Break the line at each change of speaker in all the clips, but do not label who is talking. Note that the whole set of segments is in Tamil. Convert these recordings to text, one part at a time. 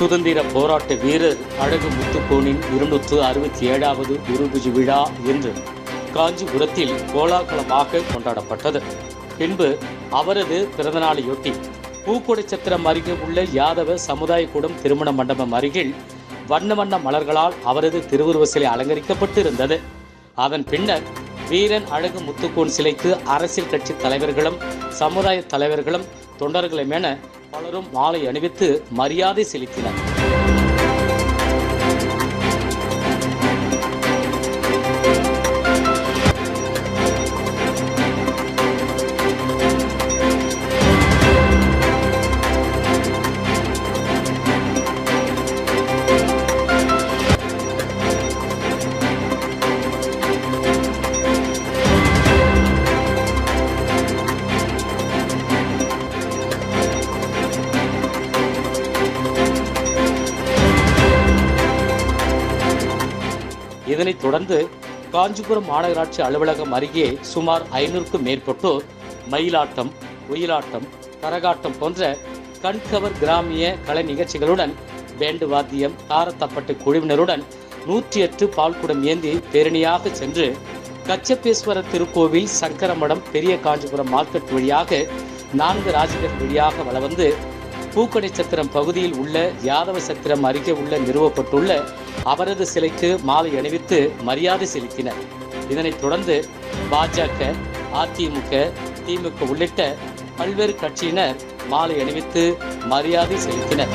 சுதந்திர போராட்ட வீரர் அழகு முத்துக்கோனின் இருநூற்று அறுபத்தி ஏழாவது குருபூஜை விழா இன்று காஞ்சிபுரத்தில் கோலாகலமாக கொண்டாடப்பட்டது. பின்பு அவரது பிறந்தநாளையொட்டி பூக்கொடை சத்திரம் அருகே உள்ள யாதவ சமுதாய கூடம் திருமண மண்டபம் அருகில் வண்ண வண்ண மலர்களால் அவரது திருவுருவ சிலை அலங்கரிக்கப்பட்டு இருந்தது அதன் பின்னர் வீரன் அழகு முத்துக்கோன் சிலைக்கு அரசியல் கட்சி தலைவர்களும் சமுதாய தலைவர்களும் தொண்டர்களும் என பலரும் மாலை அணிவித்து மரியாதை செலுத்தினர். இதனைத் தொடர்ந்து காஞ்சிபுரம் மாநகராட்சி அலுவலகம் அருகே சுமார் ஐநூறுக்கும் மேற்பட்டோர் மயிலாட்டம் ஒயிலாட்டம் கரகாட்டம் போன்ற கண்கவர் கிராமிய கலை நிகழ்ச்சிகளுடன் பேண்டு வாத்தியம் தாரத்தப்பட்டு குழுவினருடன் நூற்றி எட்டு பால்குடம் ஏந்தி பேரணியாக சென்று கச்சப்பேஸ்வரர் திருக்கோவில் சங்கரமடம் பெரிய காஞ்சிபுரம் மார்க்கெட் வழியாக நான்கு ராஜகர் வழியாக வளவந்து பூக்கடை சத்திரம் பகுதியில் உள்ள யாதவ சத்திரம் அருகே உள்ள நிறுவப்பட்டுள்ள அவரது சிலைக்கு மாலை அணிவித்து மரியாதை செலுத்தினர். இதனைத் தொடர்ந்து பாஜக அதிமுக திமுக உள்ளிட்ட பல்வேறு கட்சியினர் மாலை அணிவித்து மரியாதை செலுத்தினர்.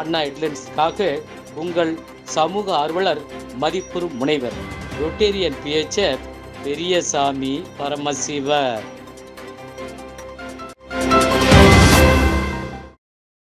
அண்ணா ஹெட்லைன்ஸ்க்காக உங்கள் சமூக ஆர்வலர் மதிப்புறும் முனைவர் ரொட்டேரியன் பிஹெச்எஃப் பெரியசாமி பரமசிவர்